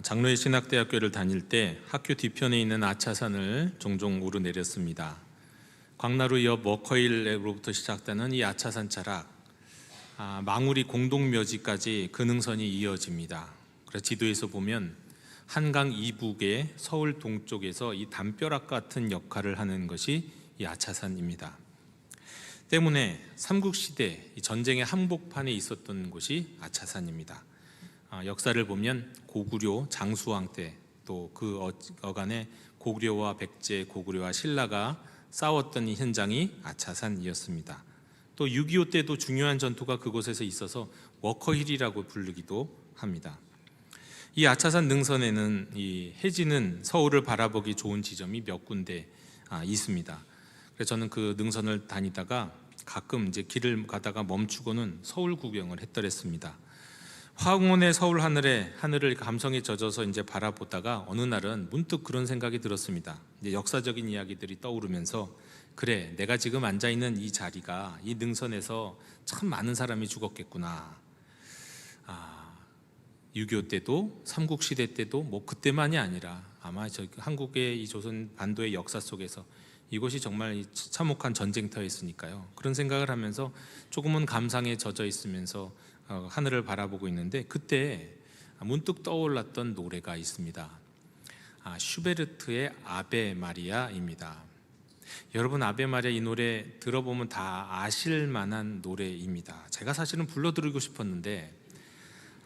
아, 장로의 신학대학교를 다닐 때 학교 뒤편에 있는 아차산을 종종 오르내렸습니다. 광나루 옆 워커힐로부터 시작되는 이 아차산 자락, 아, 망우리 공동묘지까지 그 능선이 이어집니다. 그래서 지도에서 보면 한강 이북의 서울 동쪽에서 이 담벼락 같은 역할을 하는 것이 이 아차산입니다. 때문에 삼국시대 이 전쟁의 항복판에 있었던 곳이 아차산입니다. 아, 역사를 보면 고구려 장수왕 때 또 그 어간에 고구려와 백제, 고구려와 신라가 싸웠던 이 현장이 아차산이었습니다. 또 6.25 때도 중요한 전투가 그곳에서 있어서 워커힐이라고 부르기도 합니다. 이 아차산 능선에는 이 해지는 서울을 바라보기 좋은 지점이 몇 군데 아, 있습니다. 그래서 저는 그 능선을 다니다가 가끔 이제 길을 가다가 멈추고는 서울 구경을 했더랬습니다. 화공원의 서울 하늘에 하늘을 감성에 젖어서 이제 바라보다가 어느 날은 문득 그런 생각이 들었습니다. 이제 역사적인 이야기들이 떠오르면서 그래 내가 지금 앉아 있는 이 자리가 이 능선에서 참 많은 사람이 죽었겠구나. 아, 6.25 때도 삼국 시대 때도 뭐 그때만이 아니라 아마 저 한국의 이 조선 반도의 역사 속에서 이곳이 정말 이 참혹한 전쟁터였으니까요. 그런 생각을 하면서 조금은 감상에 젖어 있으면서 어, 하늘을 바라보고 있는데 그때 문득 떠올랐던 노래가 있습니다. 아, 슈베르트의 아베 마리아입니다. 여러분 아베 마리아 이 노래 들어보면 다 아실 만한 노래입니다. 제가 사실은 불러드리고 싶었는데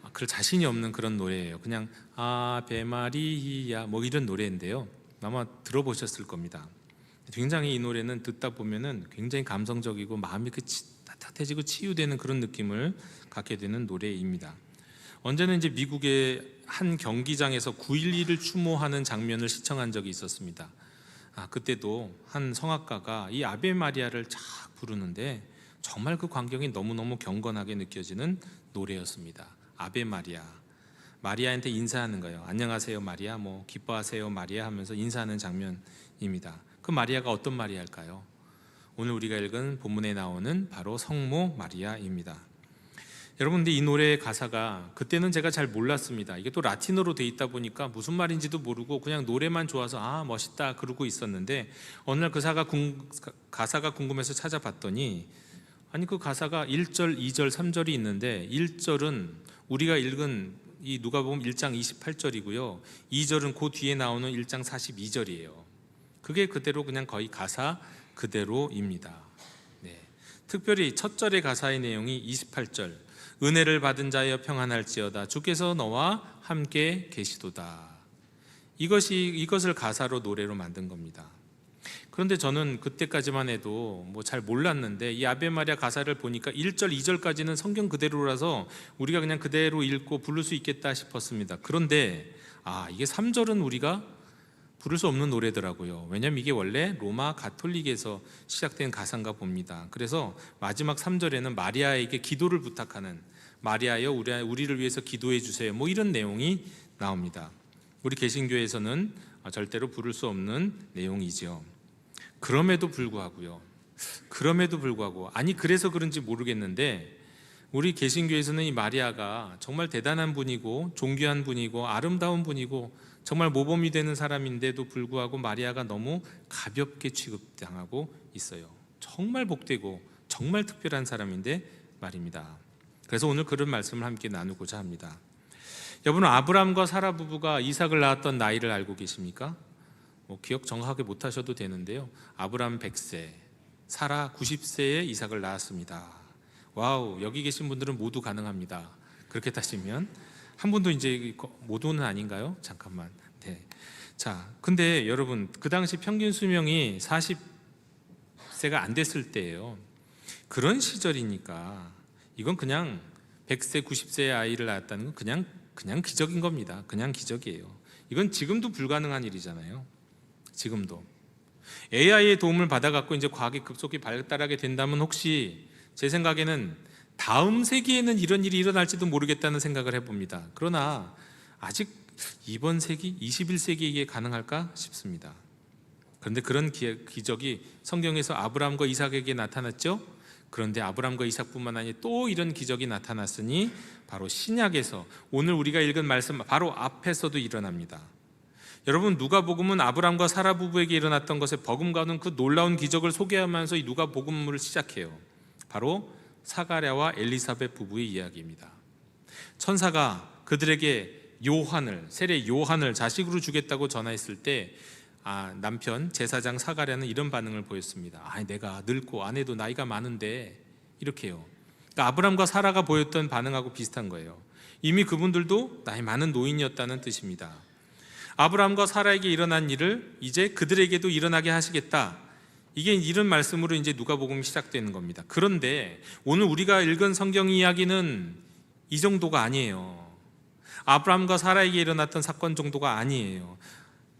아, 그럴 자신이 없는 그런 노래예요. 그냥 아베 마리아 뭐 이런 노래인데요. 아마 들어보셨을 겁니다. 굉장히 이 노래는 듣다 보면은 굉장히 감성적이고 마음이 그 치- 따뜻해지고 치유되는 그런 느낌을 갖게 되는 노래입니다. 언제는 이제 미국의 한 경기장에서 9.11을 추모하는 장면을 시청한 적이 있었습니다. 아, 그때도 한 성악가가 이 아베 마리아를 쫙 부르는데 정말 그 광경이 너무너무 경건하게 느껴지는 노래였습니다. 아베 마리아. 마리아한테 인사하는 거예요. 안녕하세요 마리아, 뭐 기뻐하세요 마리아 하면서 인사하는 장면입니다. 그 마리아가 어떤 마리아일까요? 오늘 우리가 읽은 본문에 나오는 바로 성모 마리아입니다. 여러분, 근데 이 노래의 가사가 그때는 제가 잘 몰랐습니다. 이게 또 라틴어로 돼 있다 보니까 무슨 말인지도 모르고 그냥 노래만 좋아서 아 멋있다 그러고 있었는데 어느 날 그 사가 궁, 가사가 궁금해서 찾아봤더니 아니 그 가사가 1절, 2절, 3절이 있는데 1절은 우리가 읽은 이 누가복음 1장 28절이고요. 2절은 그 뒤에 나오는 1장 42절이에요. 그게 그대로 그냥 거의 가사 그대로입니다. 네. 특별히 첫 절의 가사의 내용이 28절 은혜를 받은 자여 평안할지어다 주께서 너와 함께 계시도다. 이것이 이것을 가사로 노래로 만든 겁니다. 그런데 저는 그때까지만 해도 뭐 잘 몰랐는데 이 아베 마리아 가사를 보니까 1절, 2절까지는 성경 그대로라서 우리가 그냥 그대로 읽고 부를 수 있겠다 싶었습니다. 그런데 아, 이게 3절은 우리가 부를 수 없는 노래더라고요. 왜냐하면 이게 원래 로마 가톨릭에서 시작된 가사인가 봅니다. 그래서 마지막 3절에는 마리아에게 기도를 부탁하는 마리아여 우리, 우리를 위해서 기도해 주세요. 뭐 이런 내용이 나옵니다. 우리 개신교에서는 절대로 부를 수 없는 내용이죠. 그럼에도 불구하고요. 그럼에도 불구하고 아니 그래서 그런지 모르겠는데 우리 개신교에서는 이 마리아가 정말 대단한 분이고 존귀한 분이고 아름다운 분이고 정말 모범이 되는 사람인데도 불구하고 마리아가 너무 가볍게 취급당하고 있어요. 정말 복되고 정말 특별한 사람인데 말입니다. 그래서 오늘 그런 말씀을 함께 나누고자 합니다. 여러분 아브람과 사라 부부가 이삭을 낳았던 나이를 알고 계십니까? 뭐 기억 정확하게 못 하셔도 되는데요. 아브람 100세, 사라 90세에 이삭을 낳았습니다. 와우, 여기 계신 분들은 모두 가능합니다. 그렇게 따지면 한 분도 이제 모두는 아닌가요? 잠깐만. 네. 자, 근데 여러분 그 당시 평균 수명이 40세가 안 됐을 때예요. 그런 시절이니까 이건 그냥 100세, 90세의 아이를 낳았다는 건 그냥 그냥 기적인 겁니다. 그냥 기적이에요. 이건 지금도 불가능한 일이잖아요. 지금도 AI의 도움을 받아갖고 이제 과학이 급속히 발달하게 된다면 혹시 제 생각에는 다음 세기에는 이런 일이 일어날지도 모르겠다는 생각을 해봅니다. 그러나 아직 이번 세기 21세기에 이게 가능할까 싶습니다. 그런데 그런 기, 기적이 성경에서 아브라함과 이삭에게 나타났죠. 그런데 아브람과 이삭뿐만 아니라 또 이런 기적이 나타났으니 바로 신약에서 오늘 우리가 읽은 말씀 바로 앞에서도 일어납니다. 여러분 누가복음은 아브람과 사라 부부에게 일어났던 것에 버금가는 그 놀라운 기적을 소개하면서 이 누가복음을 시작해요. 바로 사가랴와 엘리사벳 부부의 이야기입니다. 천사가 그들에게 요한을 세례 요한을 자식으로 주겠다고 전화했을 때 아, 남편 제사장 사가랴는 이런 반응을 보였습니다. 아, 내가 늙고 아내도 나이가 많은데 이렇게요. 그러니까 아브람과 사라가 보였던 반응하고 비슷한 거예요. 이미 그분들도 나이 많은 노인이었다는 뜻입니다. 아브람과 사라에게 일어난 일을 이제 그들에게도 일어나게 하시겠다. 이게 이런 말씀으로 이제 누가복음이 시작되는 겁니다. 그런데 오늘 우리가 읽은 성경 이야기는 이 정도가 아니에요. 아브람과 사라에게 일어났던 사건 정도가 아니에요.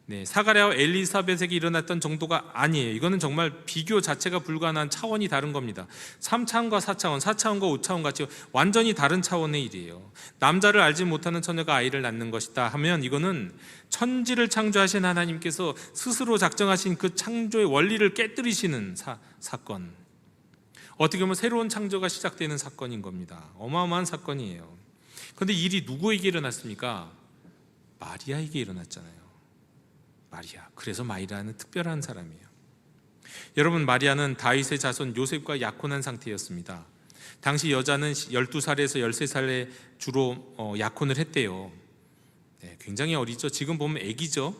네, 사가랴와 엘리사벳에게 일어났던 정도가 아니에요. 이거는 정말 비교 자체가 불가능한 차원이 다른 겁니다. 3차원과 4차원, 4차원과 5차원 같이 완전히 다른 차원의 일이에요. 남자를 알지 못하는 처녀가 아이를 낳는 것이다 하면 이거는 천지를 창조하신 하나님께서 스스로 작정하신 그 창조의 원리를 깨뜨리시는 사, 사건. 어떻게 보면 새로운 창조가 시작되는 사건인 겁니다. 어마어마한 사건이에요. 그런데 일이 누구에게 일어났습니까? 마리아에게 일어났잖아요. 마리아. 그래서 마리아는 특별한 사람이에요. 여러분 마리아는 다윗의 자손 요셉과 약혼한 상태였습니다. 당시 여자는 12살에서 13살에 주로 어, 약혼을 했대요. 네, 굉장히 어리죠. 지금 보면 아기죠.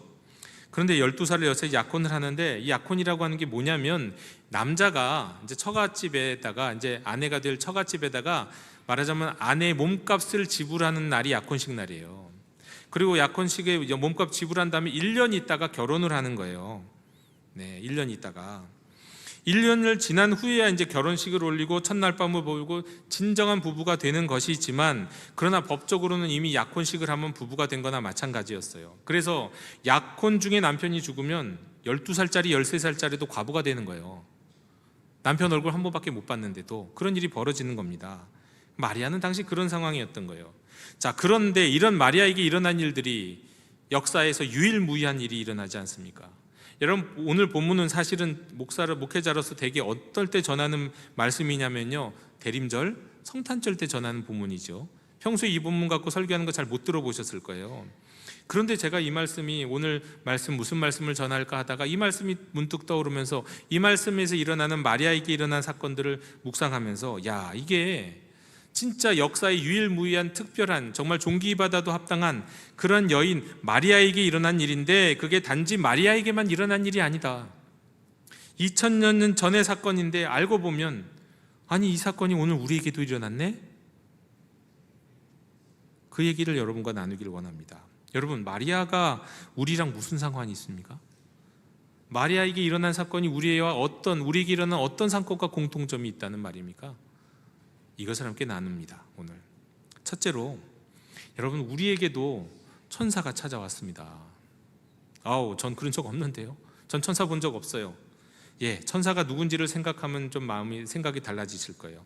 그런데 12살에 여세 약혼을 하는데 이 약혼이라고 하는 게 뭐냐면 남자가 이제 처갓집에다가 이제 아내가 될 처갓집에다가 말하자면 아내의 몸값을 지불하는 날이 약혼식 날이에요. 그리고 약혼식에 몸값 지불한 다음에 1년 있다가 결혼을 하는 거예요. 네, 1년 있다가 1년을 지난 후에야 이제 결혼식을 올리고 첫날 밤을 보고 진정한 부부가 되는 것이지만 그러나 법적으로는 이미 약혼식을 하면 부부가 된 거나 마찬가지였어요. 그래서 약혼 중에 남편이 죽으면 12살짜리 13살짜리도 과부가 되는 거예요. 남편 얼굴 한 번밖에 못 봤는데도 그런 일이 벌어지는 겁니다. 마리아는 당시 그런 상황이었던 거예요. 자, 그런데 이런 마리아에게 일어난 일들이 역사에서 유일무이한 일이 일어나지 않습니까? 여러분 오늘 본문은 사실은 목사를 목회자로서 되게 어떨 때 전하는 말씀이냐면요 대림절 성탄절 때 전하는 본문이죠 평소에 이 본문 갖고 설교하는 거 잘 못 들어보셨을 거예요 그런데 제가 이 말씀이 오늘 말씀 무슨 말씀을 전할까 하다가 이 말씀이 문득 떠오르면서 이 말씀에서 일어나는 마리아에게 일어난 사건들을 묵상하면서 야 이게 진짜 역사의 유일무이한 특별한 정말 종기받아도 합당한 그런 여인 마리아에게 일어난 일인데 그게 단지 마리아에게만 일어난 일이 아니다. 2000년 전의 사건인데 알고 보면 아니 이 사건이 오늘 우리에게도 일어났네. 그 얘기를 여러분과 나누기를 원합니다. 여러분 마리아가 우리랑 무슨 상관이 있습니까? 마리아에게 일어난 사건이 우리와 어떤 우리에게 일어난 어떤 사건과 공통점이 있다는 말입니까? 이것을 함께 나눕니다. 오늘 첫째로 여러분 우리에게도 천사가 찾아왔습니다. 아우 전 그런 적 없는데요. 전 천사 본 적 없어요. 예, 천사가 누군지를 생각하면 좀 마음이 생각이 달라지실 거예요.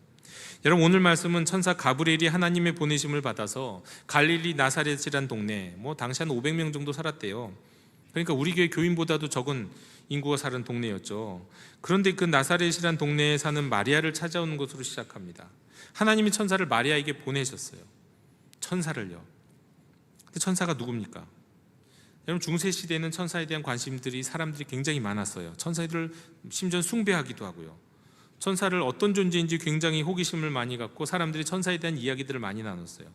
여러분 오늘 말씀은 천사 가브리엘이 하나님의 보내심을 받아서 갈릴리 나사렛이란 동네 뭐 당시 한 500명 정도 살았대요. 그러니까 우리 교회 교인보다도 적은 인구가 사는 동네였죠. 그런데 그 나사렛이란 동네에 사는 마리아를 찾아오는 것으로 시작합니다. 하나님이 천사를 마리아에게 보내셨어요. 천사를요. 근데 천사가 누굽니까? 여러분 중세 시대에는 천사에 대한 관심들이 사람들이 굉장히 많았어요. 천사들을 심지어 숭배하기도 하고요. 천사를 어떤 존재인지 굉장히 호기심을 많이 갖고 사람들이 천사에 대한 이야기들을 많이 나눴어요.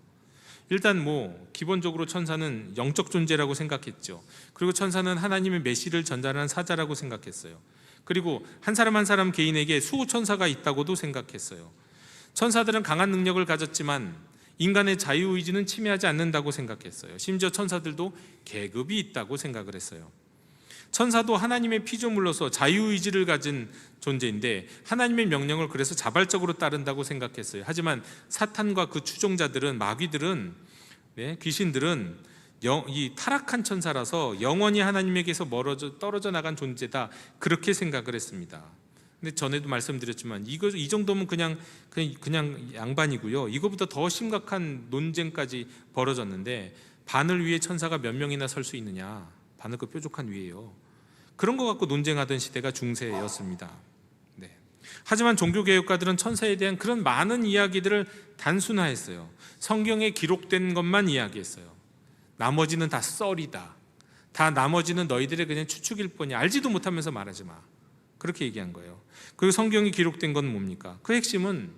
일단 뭐 기본적으로 천사는 영적 존재라고 생각했죠. 그리고 천사는 하나님의 메시를 전달하는 사자라고 생각했어요. 그리고 한 사람 한 사람 개인에게 수호 천사가 있다고도 생각했어요. 천사들은 강한 능력을 가졌지만 인간의 자유의지는 침해하지 않는다고 생각했어요. 심지어 천사들도 계급이 있다고 생각을 했어요. 천사도 하나님의 피조물로서 자유의지를 가진 존재인데 하나님의 명령을 그래서 자발적으로 따른다고 생각했어요. 하지만 사탄과 그 추종자들은 마귀들은 네, 귀신들은 영, 이 타락한 천사라서 영원히 하나님에게서 멀어져 떨어져 나간 존재다 그렇게 생각을 했습니다. 근데 전에도 말씀드렸지만 이거 이 정도면 그냥 그냥 그냥 양반이고요. 이거보다 더 심각한 논쟁까지 벌어졌는데 바늘 위에 천사가 몇 명이나 설 수 있느냐? 바늘 그 뾰족한 위에요. 그런 거 갖고 논쟁하던 시대가 중세였습니다. 네. 하지만 종교개혁가들은 천사에 대한 그런 많은 이야기들을 단순화했어요. 성경에 기록된 것만 이야기했어요. 나머지는 다 썰이다. 다 나머지는 너희들의 그냥 추측일 뿐이야. 알지도 못하면서 말하지 마. 그렇게 얘기한 거예요. 그리고 성경이 기록된 건 뭡니까? 그 핵심은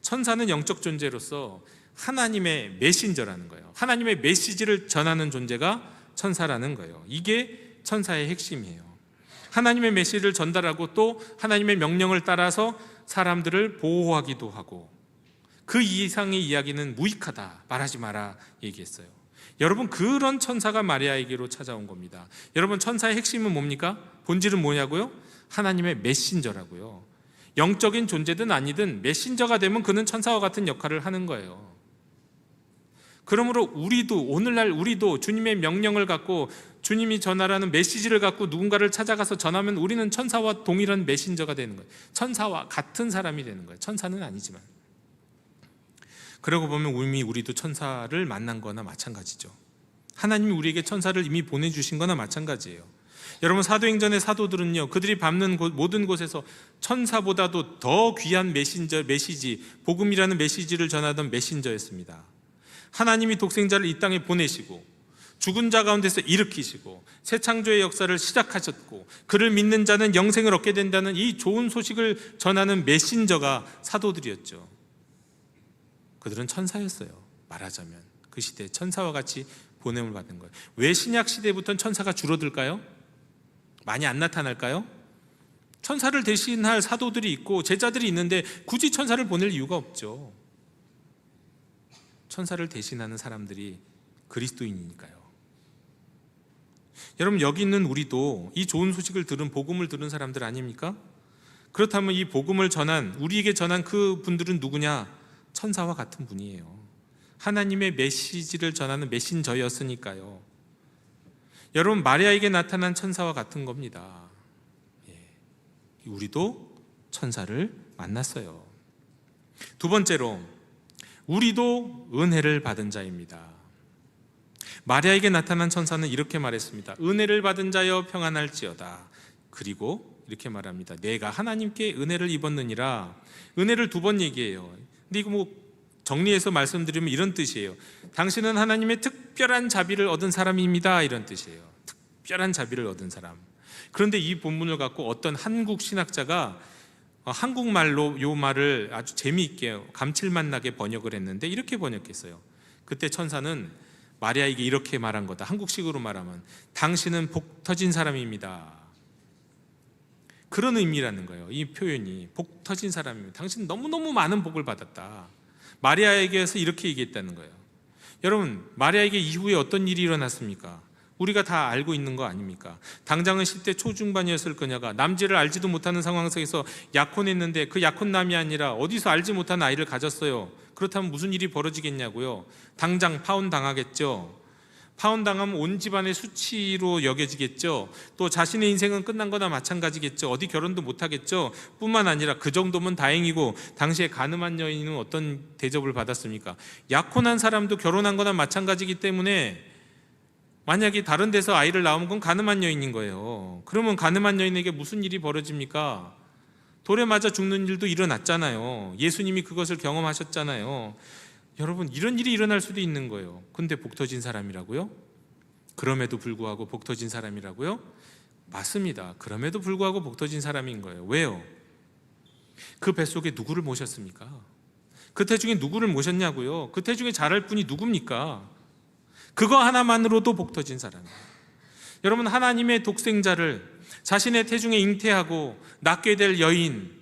천사는 영적 존재로서 하나님의 메신저라는 거예요. 하나님의 메시지를 전하는 존재가 천사라는 거예요. 이게 천사의 핵심이에요. 하나님의 메시지를 전달하고 또 하나님의 명령을 따라서 사람들을 보호하기도 하고 그 이상의 이야기는 무익하다. 말하지 마라 얘기했어요. 여러분 그런 천사가 마리아에게로 찾아온 겁니다. 여러분 천사의 핵심은 뭡니까? 본질은 뭐냐고요? 하나님의 메신저라고요. 영적인 존재든 아니든 메신저가 되면 그는 천사와 같은 역할을 하는 거예요. 그러므로 우리도 오늘날 우리도 주님의 명령을 갖고 주님이 전하라는 메시지를 갖고 누군가를 찾아가서 전하면 우리는 천사와 동일한 메신저가 되는 거예요. 천사와 같은 사람이 되는 거예요. 천사는 아니지만. 그러고 보면 이미 우리도 천사를 만난 거나 마찬가지죠. 하나님이 우리에게 천사를 이미 보내주신 거나 마찬가지예요. 여러분 사도행전의 사도들은요 그들이 밟는 곳, 모든 곳에서 천사보다도 더 귀한 메신저 메시지 복음이라는 메시지를 전하던 메신저였습니다. 하나님이 독생자를 이 땅에 보내시고 죽은 자 가운데서 일으키시고 새 창조의 역사를 시작하셨고 그를 믿는 자는 영생을 얻게 된다는 이 좋은 소식을 전하는 메신저가 사도들이었죠. 그들은 천사였어요. 말하자면 그 시대 천사와 같이 보냄을 받은 거예요. 왜 신약 시대부터는 천사가 줄어들까요? 많이 안 나타날까요? 천사를 대신할 사도들이 있고 제자들이 있는데 굳이 천사를 보낼 이유가 없죠. 천사를 대신하는 사람들이 그리스도인이니까요. 여러분 여기 있는 우리도 이 좋은 소식을 들은 복음을 들은 사람들 아닙니까? 그렇다면 이 복음을 전한 우리에게 전한 그 분들은 누구냐? 천사와 같은 분이에요. 하나님의 메시지를 전하는 메신저였으니까요. 여러분 마리아에게 나타난 천사와 같은 겁니다. 예. 우리도 천사를 만났어요. 두 번째로 우리도 은혜를 받은 자입니다. 마리아에게 나타난 천사는 이렇게 말했습니다. 은혜를 받은 자여 평안할지어다. 그리고 이렇게 말합니다. 내가 하나님께 은혜를 입었느니라. 은혜를 두 번 얘기해요. 근데 이거 뭐 정리해서 말씀드리면 이런 뜻이에요. 당신은 하나님의 특별한 자비를 얻은 사람입니다. 이런 뜻이에요. 특별한 자비를 얻은 사람. 그런데 이 본문을 갖고 어떤 한국 신학자가 어, 한국말로 요 말을 아주 재미있게 감칠맛 나게 번역을 했는데 이렇게 번역했어요. 그때 천사는 마리아에게 이렇게 말한 거다. 한국식으로 말하면 당신은 복 터진 사람입니다. 그런 의미라는 거예요. 이 표현이 복 터진 사람입니다. 당신 너무너무 많은 복을 받았다. 마리아에게서 이렇게 얘기했다는 거예요. 여러분, 마리아에게 이후에 어떤 일이 일어났습니까? 우리가 다 알고 있는 거 아닙니까? 당장은 10대 초중반이었을 거냐가 남지를 알지도 못하는 상황 속에서 약혼했는데 그 약혼남이 아니라 어디서 알지 못한 아이를 가졌어요. 그렇다면 무슨 일이 벌어지겠냐고요? 당장 파혼 당하겠죠. 파혼 당하면 온 집안의 수치로 여겨지겠죠. 또 자신의 인생은 끝난 거나 마찬가지겠죠. 어디 결혼도 못 하겠죠. 뿐만 아니라 그 정도면 다행이고 당시에 가늠한 여인은 어떤 대접을 받았습니까? 약혼한 사람도 결혼한 거나 마찬가지기 때문에 만약에 다른 데서 아이를 낳으면 그건 가늠한 여인인 거예요. 그러면 가늠한 여인에게 무슨 일이 벌어집니까? 돌에 맞아 죽는 일도 일어났잖아요. 예수님이 그것을 경험하셨잖아요. 여러분 이런 일이 일어날 수도 있는 거예요. 근데 복 터진 사람이라고요? 그럼에도 불구하고 복 터진 사람이라고요? 맞습니다. 그럼에도 불구하고 복 터진 사람인 거예요. 왜요? 그 뱃속에 누구를 모셨습니까? 그 태중에 누구를 모셨냐고요? 그 태중에 잘할 분이 누굽니까? 그거 하나만으로도 복 터진 사람이에요. 여러분 하나님의 독생자를 자신의 태중에 잉태하고 낳게 될 여인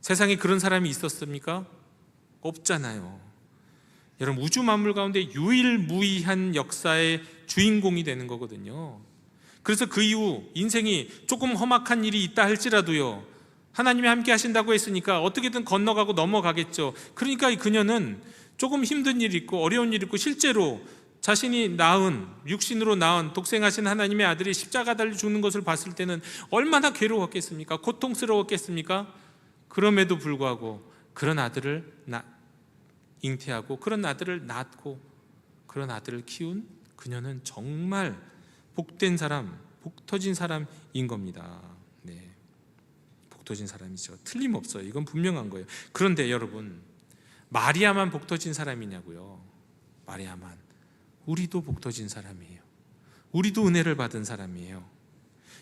세상에 그런 사람이 있었습니까? 없잖아요. 여러분 우주 만물 가운데 유일무이한 역사의 주인공이 되는 거거든요. 그래서 그 이후 인생이 조금 험악한 일이 있다 할지라도요. 하나님이 함께 하신다고 했으니까 어떻게든 건너가고 넘어가겠죠. 그러니까 그녀는 조금 힘든 일이 있고 어려운 일이 있고 실제로 자신이 낳은 육신으로 낳은 독생하신 하나님의 아들이 십자가 달려 죽는 것을 봤을 때는 얼마나 괴로웠겠습니까? 고통스러웠겠습니까? 그럼에도 불구하고 그런 아들을 나, 잉태하고 그런 아들을 낳고 그런 아들을 키운 그녀는 정말 복된 사람, 복 터진 사람인 겁니다. 네. 복 터진 사람이죠. 틀림없어요. 이건 분명한 거예요. 그런데 여러분, 마리아만 복 터진 사람이냐고요. 마리아만. 우리도 복 터진 사람이에요. 우리도 은혜를 받은 사람이에요.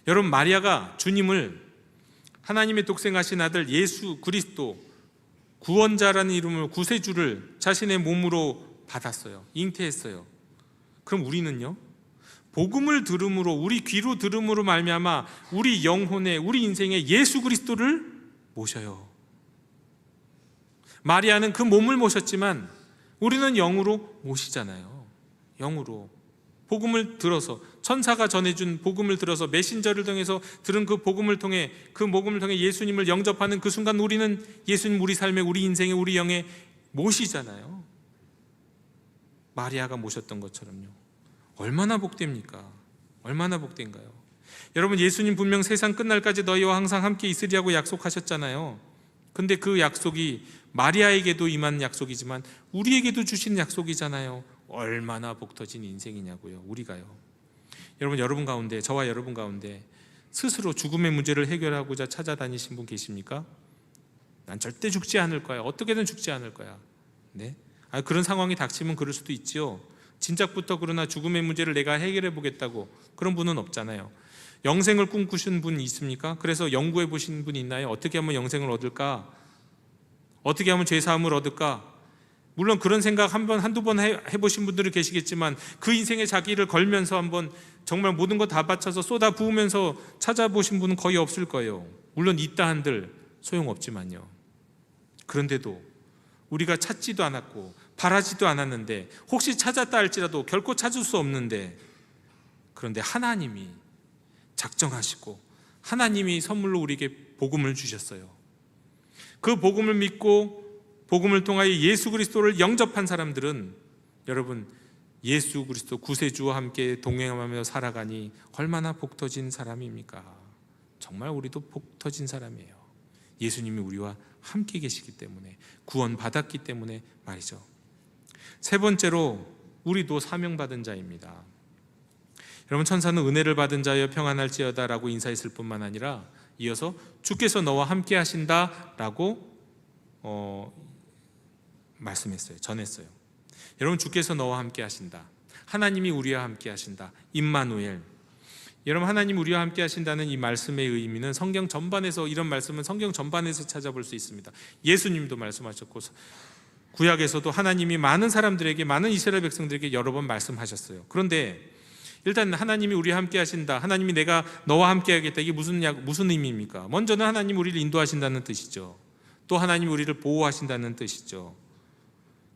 여러분, 마리아가 주님을 하나님의 독생하신 아들 예수 그리스도 구원자라는 이름을 구세주를 자신의 몸으로 받았어요. 잉태했어요. 그럼 우리는요? 복음을 들음으로 우리 귀로 들음으로 말미암아 우리 영혼에 우리 인생에 예수 그리스도를 모셔요. 마리아는 그 몸을 모셨지만 우리는 영으로 모시잖아요. 영으로 복음을 들어서 천사가 전해준 복음을 들어서 메신저를 통해서 들은 그 복음을 통해 그 복음을 통해 예수님을 영접하는 그 순간 우리는 예수님 우리 삶에 우리 인생에 우리 영에 모시잖아요. 마리아가 모셨던 것처럼요. 얼마나 복됩니까? 얼마나 복된가요? 여러분 예수님 분명 세상 끝날까지 너희와 항상 함께 있으리라고 약속하셨잖아요. 근데 그 약속이 마리아에게도 임한 약속이지만 우리에게도 주신 약속이잖아요. 얼마나 복 터진 인생이냐고요. 우리가요. 여러분 여러분 가운데 저와 여러분 가운데 스스로 죽음의 문제를 해결하고자 찾아다니신 분 계십니까? 난 절대 죽지 않을 거야. 어떻게든 죽지 않을 거야. 네? 아, 그런 상황이 닥치면 그럴 수도 있지요. 진작부터 그러나 죽음의 문제를 내가 해결해 보겠다고 그런 분은 없잖아요. 영생을 꿈꾸신 분 있습니까? 그래서 연구해 보신 분 있나요? 어떻게 하면 영생을 얻을까? 어떻게 하면 죄 사함을 얻을까? 물론 그런 생각 한 번 한두 번 해보신 분들이 계시겠지만 그 인생의 자기를 걸면서 한번 정말 모든 거 다 바쳐서 쏟아 부으면서 찾아보신 분은 거의 없을 거예요. 물론 있다 한들 소용없지만요. 그런데도 우리가 찾지도 않았고 바라지도 않았는데 혹시 찾았다 할지라도 결코 찾을 수 없는데 그런데 하나님이 작정하시고 하나님이 선물로 우리에게 복음을 주셨어요. 그 복음을 믿고 복음을 통하여 예수 그리스도를 영접한 사람들은 여러분 예수 그리스도 구세주와 함께 동행하며 살아가니 얼마나 복 터진 사람입니까? 정말 우리도 복 터진 사람이에요. 예수님이 우리와 함께 계시기 때문에 구원 받았기 때문에 말이죠. 세 번째로 우리도 사명 받은 자입니다. 여러분 천사는 은혜를 받은 자여 평안할지어다라고 인사했을 뿐만 아니라 이어서 주께서 너와 함께 하신다라고 어, 말씀했어요. 전했어요. 여러분 주께서 너와 함께 하신다. 하나님이 우리와 함께 하신다. 임마누엘. 여러분 하나님 우리와 함께 하신다는 이 말씀의 의미는 성경 전반에서 이런 말씀은 성경 전반에서 찾아볼 수 있습니다. 예수님도 말씀하셨고 구약에서도 하나님이 많은 사람들에게 많은 이스라엘 백성들에게 여러 번 말씀하셨어요. 그런데 일단 하나님이 우리와 함께 하신다. 하나님이 내가 너와 함께 하겠다. 이게 무슨 무슨 의미입니까? 먼저는 하나님 우리를 인도하신다는 뜻이죠. 또 하나님 우리를 보호하신다는 뜻이죠.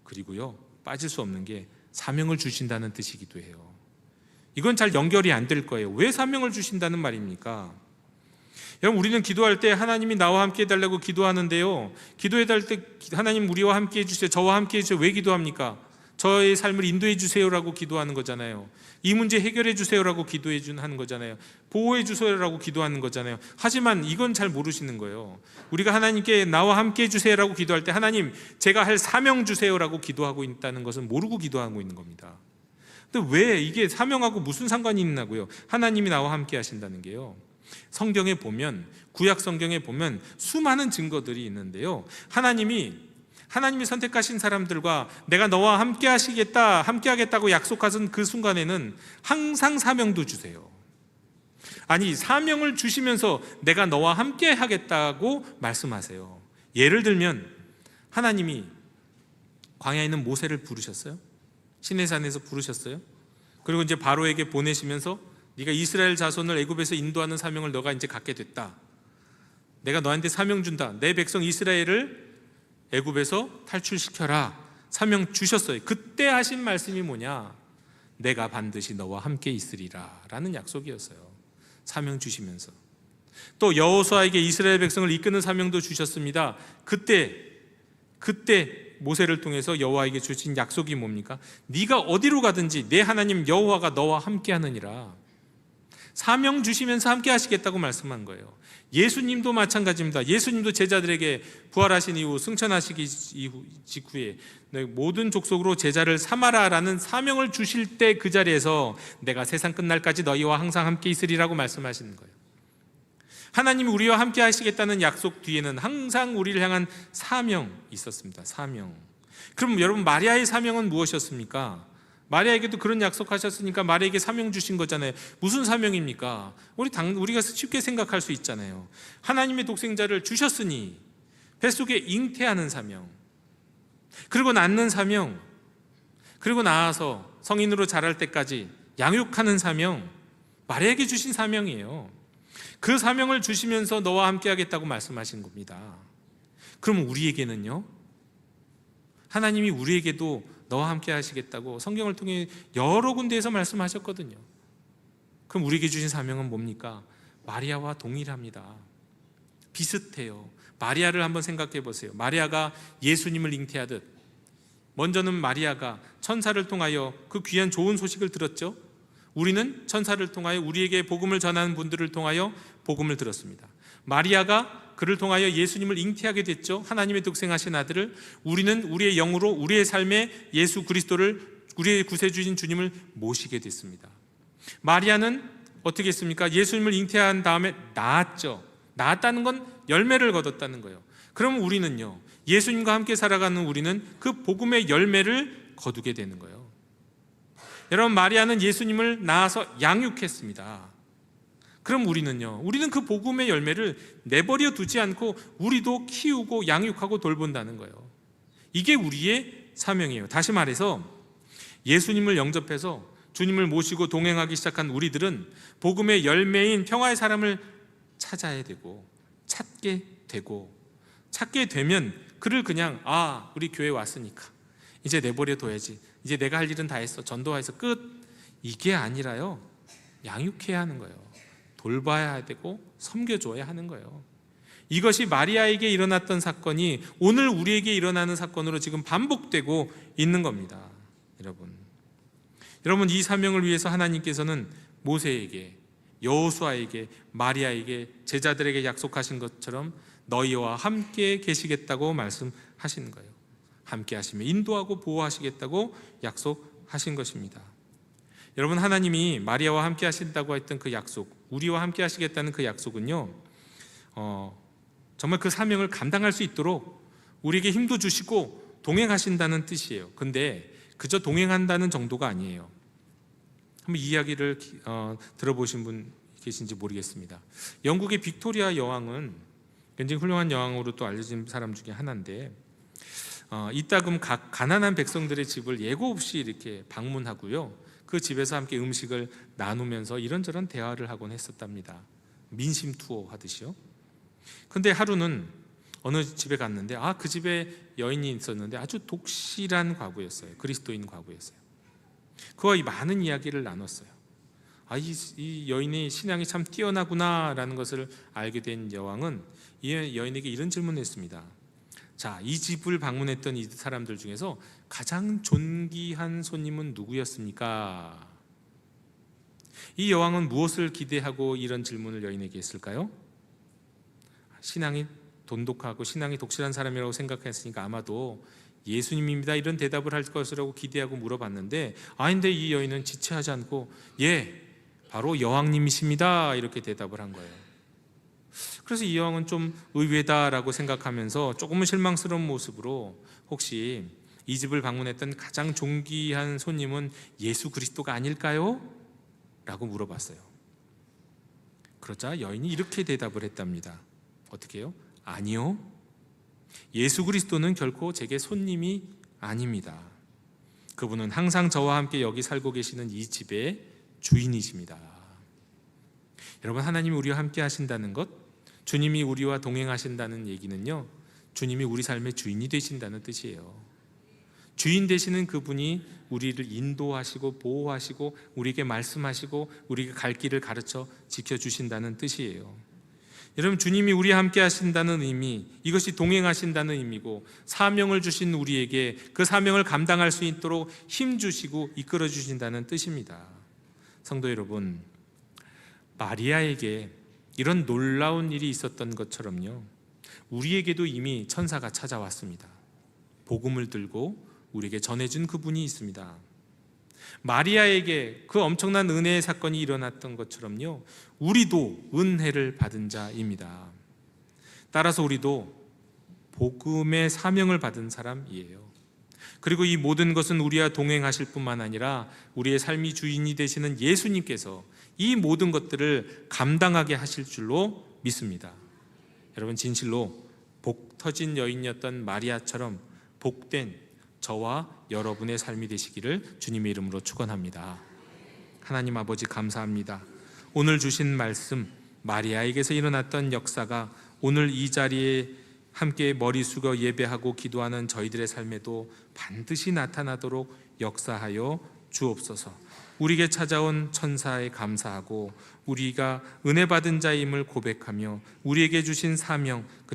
그리고요. 빠질 수 없는 게 사명을 주신다는 뜻이기도 해요. 이건 잘 연결이 안 될 거예요. 왜 사명을 주신다는 말입니까? 여러분 우리는 기도할 때 하나님이 나와 함께 해달라고 기도하는데요. 기도해 달 때 하나님 우리와 함께 해주세요. 저와 함께 해주세요. 왜 기도합니까? 저의 삶을 인도해 주세요라고 기도하는 거잖아요. 이 문제 해결해 주세요라고 기도해 준 하는 거잖아요. 보호해 주세요라고 기도하는 거잖아요. 하지만 이건 잘 모르시는 거예요. 우리가 하나님께 나와 함께 해 주세요라고 기도할 때 하나님 제가 할 사명 주세요라고 기도하고 있다는 것은 모르고 기도하고 있는 겁니다. 근데 왜 이게 사명하고 무슨 상관이 있나고요? 하나님이 나와 함께 하신다는 게요. 성경에 보면 구약 성경에 보면 수많은 증거들이 있는데요. 하나님이 하나님이 선택하신 사람들과 내가 너와 함께 하시겠다, 함께 하겠다고 약속하신 그 순간에는 항상 사명도 주세요. 아니, 사명을 주시면서 내가 너와 함께 하겠다고 말씀하세요. 예를 들면 하나님이 광야에 있는 모세를 부르셨어요. 시내산에서 부르셨어요. 그리고 이제 바로에게 보내시면서 네가 이스라엘 자손을 애굽에서 인도하는 사명을 너가 이제 갖게 됐다. 내가 너한테 사명 준다. 내 백성 이스라엘을 애굽에서 탈출시켜라. 사명 주셨어요. 그때 하신 말씀이 뭐냐? 내가 반드시 너와 함께 있으리라라는 약속이었어요. 사명 주시면서 또 여호수아에게 이스라엘 백성을 이끄는 사명도 주셨습니다. 그때 그때 모세를 통해서 여호와에게 주신 약속이 뭡니까? 네가 어디로 가든지 내 하나님 여호와가 너와 함께 하느니라. 사명 주시면서 함께 하시겠다고 말씀한 거예요. 예수님도 마찬가지입니다. 예수님도 제자들에게 부활하신 이후 승천하시기 이후 직후에 모든 족속으로 제자를 삼아라라는 사명을 주실 때 그 자리에서 내가 세상 끝날까지 너희와 항상 함께 있으리라고 말씀하시는 거예요. 하나님이 우리와 함께 하시겠다는 약속 뒤에는 항상 우리를 향한 사명이 있었습니다. 사명. 그럼 여러분 마리아의 사명은 무엇이었습니까? 마리아에게도 그런 약속하셨으니까 마리아에게 사명 주신 거잖아요. 무슨 사명입니까? 우리 당 우리가 쉽게 생각할 수 있잖아요. 하나님의 독생자를 주셨으니 뱃속에 잉태하는 사명. 그리고 낳는 사명. 그리고 나아서 성인으로 자랄 때까지 양육하는 사명. 마리아에게 주신 사명이에요. 그 사명을 주시면서 너와 함께 하겠다고 말씀하신 겁니다. 그럼 우리에게는요? 하나님이 우리에게도 너와 함께 하시겠다고 성경을 통해 여러 군데에서 말씀하셨거든요. 그럼 우리에게 주신 사명은 뭡니까? 마리아와 동일합니다. 비슷해요. 마리아를 한번 생각해 보세요. 마리아가 예수님을 잉태하듯 먼저는 마리아가 천사를 통하여 그 귀한 좋은 소식을 들었죠. 우리는 천사를 통하여 우리에게 복음을 전하는 분들을 통하여 복음을 들었습니다. 마리아가 그를 통하여 예수님을 잉태하게 됐죠. 하나님의 독생하신 아들을 우리는 우리의 영으로 우리의 삶에 예수 그리스도를 우리의 구세주신 주님을 모시게 됐습니다. 마리아는 어떻게 했습니까? 예수님을 잉태한 다음에 낳았죠. 낳았다는 건 열매를 거뒀다는 거예요. 그럼 우리는요. 예수님과 함께 살아가는 우리는 그 복음의 열매를 거두게 되는 거예요. 여러분 마리아는 예수님을 낳아서 양육했습니다. 그럼 우리는요. 우리는 그 복음의 열매를 내버려 두지 않고 우리도 키우고 양육하고 돌본다는 거예요. 이게 우리의 사명이에요. 다시 말해서 예수님을 영접해서 주님을 모시고 동행하기 시작한 우리들은 복음의 열매인 평화의 사람을 찾아야 되고 찾게 되고 찾게 되면 그를 그냥 아 우리 교회 왔으니까 이제 내버려 둬야지. 이제 내가 할 일은 다 했어. 전도해서 끝. 이게 아니라요. 양육해야 하는 거예요. 돌봐야 되고 섬겨줘야 하는 거예요. 이것이 마리아에게 일어났던 사건이 오늘 우리에게 일어나는 사건으로 지금 반복되고 있는 겁니다 여러분. 여러분 이 사명을 위해서 하나님께서는 모세에게 여호수아에게 마리아에게 제자들에게 약속하신 것처럼 너희와 함께 계시겠다고 말씀하신 거예요. 함께 하시며 인도하고 보호하시겠다고 약속하신 것입니다. 여러분 하나님이 마리아와 함께 하신다고 했던 그 약속, 우리와 함께 하시겠다는 그 약속은요. 어, 정말 그 사명을 감당할 수 있도록 우리에게 힘도 주시고 동행하신다는 뜻이에요. 근데 그저 동행한다는 정도가 아니에요. 한번 이 이야기를 어, 들어보신 분 계신지 모르겠습니다. 영국의 빅토리아 여왕은 굉장히 훌륭한 여왕으로 또 알려진 사람 중에 하나인데 어, 이따금 각 가난한 백성들의 집을 예고 없이 이렇게 방문하고요. 그 집에서 함께 음식을 나누면서 이런저런 대화를 하곤 했었답니다. 민심 투어 하듯이요. 근데 하루는 어느 집에 갔는데 아 그 집에 여인이 있었는데 아주 독실한 과부였어요. 그리스도인 과부였어요. 그와 이 많은 이야기를 나눴어요. 아, 이, 이 여인의 신앙이 참 뛰어나구나라는 것을 알게 된 여왕은 이 여인에게 이런 질문을 했습니다. 자, 이 집을 방문했던 이 사람들 중에서 가장 존귀한 손님은 누구였습니까? 이 여왕은 무엇을 기대하고 이런 질문을 여인에게 했을까요? 신앙이 돈독하고 신앙이 독실한 사람이라고 생각했으니까 아마도 예수님입니다 이런 대답을 할 것이라고 기대하고 물어봤는데 아닌데 이 여인은 지체하지 않고 예 바로 여왕님이십니다 이렇게 대답을 한 거예요. 그래서 이 여왕은 좀 의외다라고 생각하면서 조금은 실망스러운 모습으로 혹시 이 집을 방문했던 가장 존귀한 손님은 예수 그리스도가 아닐까요? 라고 물어봤어요. 그러자 여인이 이렇게 대답을 했답니다. 어떻게 해요? 아니요. 예수 그리스도는 결코 제게 손님이 아닙니다. 그분은 항상 저와 함께 여기 살고 계시는 이 집의 주인이십니다. 여러분 하나님이 우리와 함께 하신다는 것, 주님이 우리와 동행하신다는 얘기는요. 주님이 우리 삶의 주인이 되신다는 뜻이에요. 주인 되시는 그분이 우리를 인도하시고 보호하시고 우리에게 말씀하시고 우리에게 갈 길을 가르쳐 지켜 주신다는 뜻이에요. 여러분 주님이 우리와 함께 하신다는 의미 이것이 동행하신다는 의미고 사명을 주신 우리에게 그 사명을 감당할 수 있도록 힘 주시고 이끌어 주신다는 뜻입니다. 성도 여러분 마리아에게 이런 놀라운 일이 있었던 것처럼요 우리에게도 이미 천사가 찾아왔습니다. 복음을 들고 우리에게 전해준 그분이 있습니다. 마리아에게 그 엄청난 은혜의 사건이 일어났던 것처럼요. 우리도 은혜를 받은 자입니다. 따라서 우리도 복음의 사명을 받은 사람이에요. 그리고 이 모든 것은 우리와 동행하실 뿐만 아니라 우리의 삶이 주인이 되시는 예수님께서 이 모든 것들을 감당하게 하실 줄로 믿습니다. 여러분 진실로 복 터진 여인이었던 마리아처럼 복된 저와 여러분의 삶이 되시기를 주님의 이름으로 축원합니다. 하나님 아버지 감사합니다. 오늘 주신 말씀 마리아에게서 일어났던 역사가 오늘 이 자리에 함께 머리 숙여 예배하고 기도하는 저희들의 삶에도 반드시 나타나도록 역사하여 주옵소서. 우리에게 찾아온 천사에 감사하고 우리가 은혜 받은 자임을 고백하며 우리에게 주신 사명